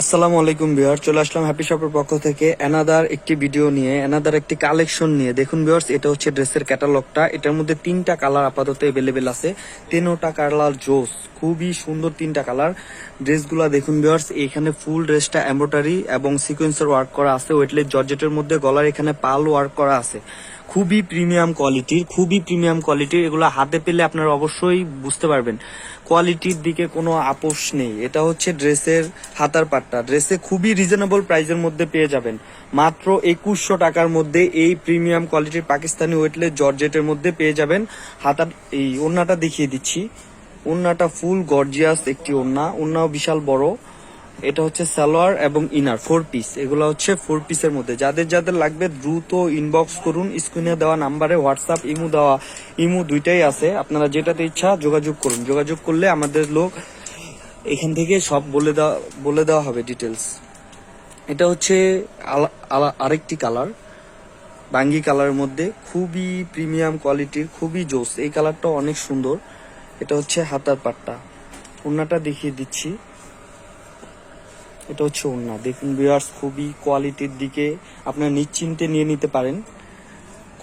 আসসালামু আলাইকুম বিহার চলে আসলাম হ্যাপি শপের পক্ষ থেকে অ্যানাদার একটি ভিডিও নিয়ে অ্যানাদার একটি কালেকশন নিয়ে। দেখুন বিহার্স এটা হচ্ছে ড্রেসের ক্যাটালগটা এটার মধ্যে তিনটা কালার আপাতত অ্যাভেলেবেল আছে। তিনোটা কালার জোস, খুবই সুন্দর তিনটা কালার ড্রেসগুলা দেখুন বিহার্স এখানে ফুল ড্রেসটা এমব্রয়ডারি এবং সিকোয়েন্সের ওয়ার্ক করা আছে। ওয়েটলেস জর্জেটের মধ্যে গলার এখানে পাল ওয়ার্ক করা আছে। খুবই প্রিমিয়াম কোয়ালিটির খুবই প্রিমিয়াম কোয়ালিটির এগুলো হাতে পেলে আপনারা অবশ্যই বুঝতে পারবেন। কোয়ালিটির দিকে কোনো আপোষ নেই। এটা হচ্ছে ড্রেসের হাতার পাট্টা। ড্রেসে খুবই রিজনেবল প্রাইসের মধ্যে পেয়ে যাবেন। মাত্র একুশশো টাকার মধ্যে এই প্রিমিয়াম কোয়ালিটির পাকিস্তানি ওয়েটলে জর্জেটের মধ্যে পেয়ে যাবেন। হাতার, এই ওড়নাটা দেখিয়ে দিচ্ছি। ওড়নাটা ফুল গর্জিয়াস একটি ওড়না। ওড়নাও বিশাল বড়। এটা হচ্ছে সালোয়ার এবং ইনার ফোর পিস এগুলো হচ্ছে ফোর পিসের মধ্যে। যাদের যাদের লাগবে দ্রুত ইনবক্স করুন স্ক্রিনে দেওয়া নাম্বারে হোয়াটসঅ্যাপ ইমু দেওয়া, ইমু দুইটাই আছে। আপনারা যেটাতে ইচ্ছা যোগাযোগ করুন। যোগাযোগ করলে আমাদের লোক এখান থেকে সব বলে দেওয়া বলে দেওয়া হবে ডিটেলস এটা হচ্ছে আরেকটি কালার বাঙ্গি কালারের মধ্যে। খুবই প্রিমিয়াম কোয়ালিটির খুবই জোস। এই কালারটা অনেক সুন্দর। এটা হচ্ছে হাতার পাট্টা। ওড়নাটা দেখিয়ে দিচ্ছি। এটা হচ্ছে ওড়না। দেখুন বিয়ার্স খুবই কোয়ালিটির দিকে আপনার নিশ্চিন্তে নিয়ে নিতে পারেন।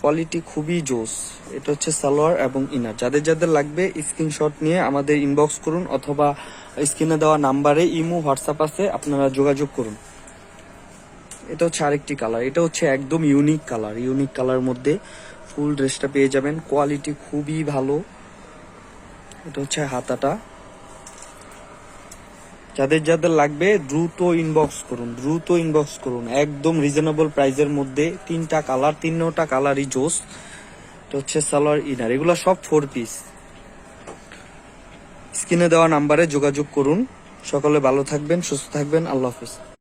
কোয়ালিটি খুবই জোস। এটা হচ্ছে সালোয়ার এবং ইনার যাদের যাদের লাগবে স্ক্রিনশট নিয়ে আমাদের ইনবক্স করুন অথবা স্ক্রিনে দেওয়া নাম্বারে ইমো, হোয়াটসঅ্যাপ আছে, আপনারা যোগাযোগ করুন। এটা হচ্ছে আরেকটি কালার এটা হচ্ছে একদম ইউনিক কালার ইউনিক কালার মধ্যে ফুল ড্রেসটা পেয়ে যাবেন। কোয়ালিটি খুবই ভালো। এটা হচ্ছে হাতাটা। যাদের যাদের লাগবে দ্রুত ইনবক্স করুন, দ্রুত ইনবক্স করুন। একদম রিজনেবল প্রাইজের মধ্যে তিনটা কালার তিনটা কালারই জোস। এটা হচ্ছে সালোয়ার ইনার এগুলো সব ফোর পিস স্ক্রিনে দেওয়া নাম্বারে যোগাযোগ করুন। সকলে ভালো থাকবেন, সুস্থ থাকবেন। আল্লাহ হাফিজ।